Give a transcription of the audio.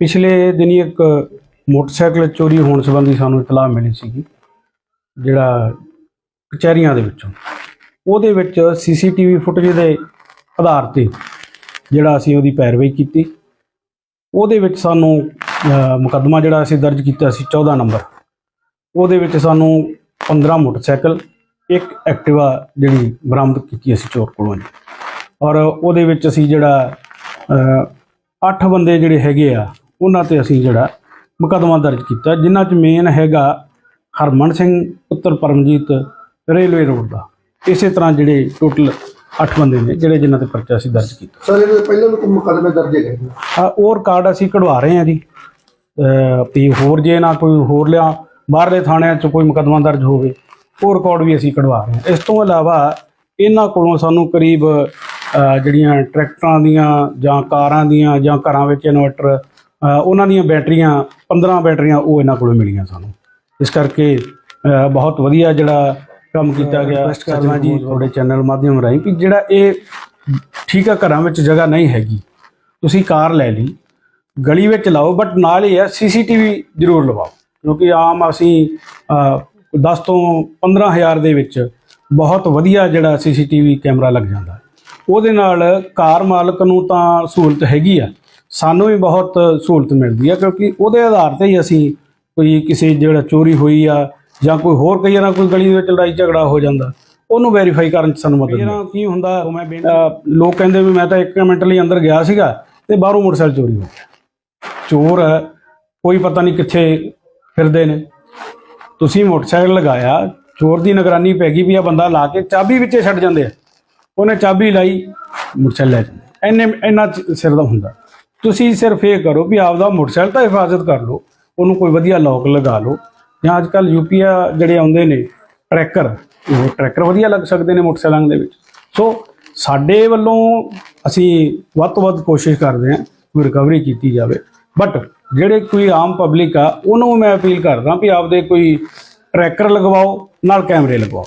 ਪਿਛਲੇ ਦਿਨੀ ਇੱਕ ਮੋਟਰਸਾਈਕਲ ਚੋਰੀ ਹੋਣ ਸੰਬੰਧੀ ਸਾਨੂੰ ਇਤਲਾਹ ਮਿਲੀ ਸੀਗੀ ਜਿਹੜਾ ਕਚਹਿਰੀਆਂ ਦੇ ਵਿੱਚੋਂ। ਉਹਦੇ ਵਿੱਚ ਸੀਸੀਟੀਵੀ ਫੁਟੇਜ ਦੇ ਆਧਾਰ ਤੇ ਜਿਹੜਾ ਅਸੀਂ ਉਹਦੀ ਪੈਰਵਾਈ ਕੀਤੀ। ਉਹਦੇ ਵਿੱਚ ਸਾਨੂੰ ਮੁਕੱਦਮਾ ਜਿਹੜਾ ਅਸੀਂ ਦਰਜ ਕੀਤਾ ਸੀ 14 ਨੰਬਰ। ਉਹਦੇ ਵਿੱਚ ਸਾਨੂੰ 15 ਮੋਟਰਸਾਈਕਲ ਇੱਕ ਐਕਟਿਵਾ ਜਿਹੜੀ ਬਰਾਮਦ ਕੀਤੀ ਅਸੀਂ ਚੋਰ ਕੋਲੋਂ ਔਰ ਉਹਦੇ ਵਿੱਚ ਅਸੀਂ ਜਿਹੜਾ ਅਹ, ਅੱਠ ਬੰਦੇ ਜਿਹੜੇ ਹੈਗੇ ਆ ਉਹਨਾਂ ਤੇ ਅਸੀਂ ਜਿਹੜਾ ਮੁਕੱਦਮਾ ਦਰਜ ਕੀਤਾ ਜਿਨ੍ਹਾਂ 'ਚ ਮੇਨ ਹੈਗਾ ਹਰਮਨ ਸਿੰਘ ਪੁੱਤਰ ਪਰਮਜੀਤ ਰੇਲਵੇ ਰੋਡ ਦਾ। ਇਸੇ ਤਰ੍ਹਾਂ ਜਿਹੜੇ ਟੋਟਲ 8 ਬੰਦੇ ਨੇ ਜਿਹੜੇ ਜਿਨ੍ਹਾਂ ਤੇ ਪਰਚਾ ਅਸੀਂ ਦਰਜ ਕੀਤਾ। ਸਰ ਇਹਦੇ ਪਹਿਲਾਂ ਵੀ ਕੋਈ ਮੁਕੱਦਮੇ ਦਰਜ ਹੈਗੇ ਆ ਉਹ ਰਿਕਾਰਡ ਅਸੀਂ ਕਢਵਾ ਰਹੇ ਹਾਂ ਜੀ। ਵੀ ਹੋਰ ਜੇ ਨਾ ਕੋਈ ਹੋਰ ਲਿਆ ਬਾਹਰਲੇ ਥਾਣਿਆਂ 'ਚ ਕੋਈ ਮੁਕੱਦਮਾ ਦਰਜ ਹੋਵੇ ਉਹ ਰਿਕਾਰਡ ਵੀ ਅਸੀਂ ਕਢਵਾ ਰਹੇ ਹਾਂ। ਇਸ ਤੋਂ ਇਲਾਵਾ ਇਹਨਾਂ ਕੋਲੋਂ ਸਾਨੂੰ ਕਰੀਬ ਜਿਹੜੀਆਂ ਟਰੈਕਟਰਾਂ ਦੀਆਂ ਜਾਂ ਕਾਰਾਂ ਦੀਆਂ ਜਾਂ ਘਰਾਂ ਵਿੱਚ ਇਨਵਰਟਰ ਉਹਨਾਂ ਦੀਆਂ ਬੈਟਰੀਆਂ 15 ਬੈਟਰੀਆਂ ਉਹ ਇਹਨਾਂ ਕੋਲੋਂ ਮਿਲੀਆਂ ਸਾਨੂੰ। ਇਸ ਕਰਕੇ ਬਹੁਤ ਵਧੀਆ ਜਿਹੜਾ ਕੰਮ ਕੀਤਾ ਗਿਆ। ਕਰਨਾ ਜੀ ਤੁਹਾਡੇ ਚੈਨਲ ਮਾਧਿਅਮ ਰਾਹੀਂ ਕਿ ਜਿਹੜਾ ਇਹ ਠੀਕ ਆ ਘਰਾਂ ਵਿੱਚ ਜਗ੍ਹਾ ਨਹੀਂ ਹੈਗੀ। ਤੁਸੀਂ ਕਾਰ ਲੈ ਲਈ ਗਲੀ ਵਿੱਚ ਲਾਓ ਬਟ ਨਾਲ ਹੀ ਹੈ ਸੀਸੀਟੀਵੀ ਜ਼ਰੂਰ ਲਵਾਓ। ਕਿਉਂਕਿ ਆਮ ਅਸੀਂ ਅਹ, 10 ਤੋਂ 15000 ਦੇ ਵਿੱਚ ਬਹੁਤ ਵਧੀਆ ਜਿਹੜਾ ਸੀਸੀਟੀਵੀ ਕੈਮਰਾ ਲੱਗ ਜਾਂਦਾ। ਉਹਦੇ ਨਾਲ ਕਾਰ ਮਾਲਕ ਨੂੰ ਤਾਂ ਸਹੂਲਤ ਹੈਗੀ ਆ। ਸਾਨੂੰ ਵੀ ਬਹੁਤ ਸਹੂਲਤ ਮਿਲਦੀ ਆ ਕਿਉਂਕਿ ਉਹਦੇ ਆਧਾਰ ਤੇ ਹੀ ਅਸੀਂ ਕੋਈ ਕਿਸੇ ਜਿਹੜਾ ਚੋਰੀ ਹੋਈ ਆ ਜਾਂ ਕੋਈ ਹੋਰ ਕਈ ਵਾਰ ਕੋਈ ਗਲੀ ਦੇ ਵਿੱਚ ਲੜਾਈ ਝਗੜਾ ਹੋ ਜਾਂਦਾ ਉਹਨੂੰ ਵੈਰੀਫਾਈ ਕਰਨ ਚ ਸਾਨੂੰ ਮਦਦ ਮਿਲਦੀ ਕੀ ਹੁੰਦਾ ਅਹ, ਲੋਕ ਕਹਿੰਦੇ ਵੀ ਮੈਂ ਤਾਂ 1 ਮਿੰਟ ਲਈ ਅੰਦਰ ਗਿਆ ਸੀਗਾ ਤੇ ਬਾਹਰੋਂ ਮੋਟਰਸਾਈਕਲ ਚੋਰੀ ਹੋ ਗਿਆ। ਚੋਰ ਹੈ ਕੋਈ ਪਤਾ ਨਹੀਂ ਕਿੱਥੇ ਫਿਰਦੇ ਨੇ। ਤੁਸੀਂ ਮੋਟਰਸਾਈਕਲ ਲਗਾਇਆ ਚੋਰ ਦੀ ਨਿਗਰਾਨੀ ਪੈ ਗਈ ਵੀ ਆ ਬੰਦਾ ਲਾ ਕੇ ਚਾਬੀ ਵਿੱਚੇ ਛੱਡ ਜਾਂਦੇ ਆ। ਉਹਨੇ ਚਾਬੀ ਲਾਈ ਮੋਟਰਸਾਈਕਲ ਲੈ ਜਾਂਦੇ ਇੰਨੇ ਇੰਨਾ ਸਿਰ ਦਾ ਹੁੰਦਾ। ਤੁਸੀਂ ਸਿਰਫ ਇਹ ਕਰੋ ਵੀ ਆਪਦਾ ਮੋਟਰਸਾਈਕਲ ਤਾਂ ਹਿਫਾਜ਼ਤ ਕਰ ਲਓ, ਉਹਨੂੰ ਕੋਈ ਵਧੀਆ ਲੋਕ ਲਗਾ ਲਓ। ਜਾਂ ਅੱਜ ਕੱਲ ਯੂਪੀਆ ਜਿਹੜੇ ਆਉਂਦੇ ਨੇ ਟਰੈਕਰ ਉਹ ਟਰੈਕਰ ਵਧੀਆ ਲੱਗ ਸਕਦੇ ਨੇ ਮੋਟਰਸਾਈਕਲਾਂ ਦੇ ਵਿੱਚ। ਸੋ ਸਾਡੇ ਵੱਲੋਂ ਅਸੀਂ ਵੱਧ ਤੋਂ ਵੱਧ ਕੋਸ਼ਿਸ਼ ਕਰਦੇ ਹਾਂ ਕਿ ਰਿਕਵਰੀ ਕੀਤੀ ਜਾਵੇ। ਬਟ ਜਿਹੜੇ ਕੋਈ ਆਮ ਪਬਲਿਕ ਆ, ਉਹਨੂੰ ਮੈਂ ਅਪੀਲ ਕਰਦਾ ਵੀ ਆਪਦੇ ਕੋਈ ਟਰੈਕਰ ਲਗਵਾਓ, ਨਾਲ ਕੈਮਰੇ ਲਗਵਾਓ।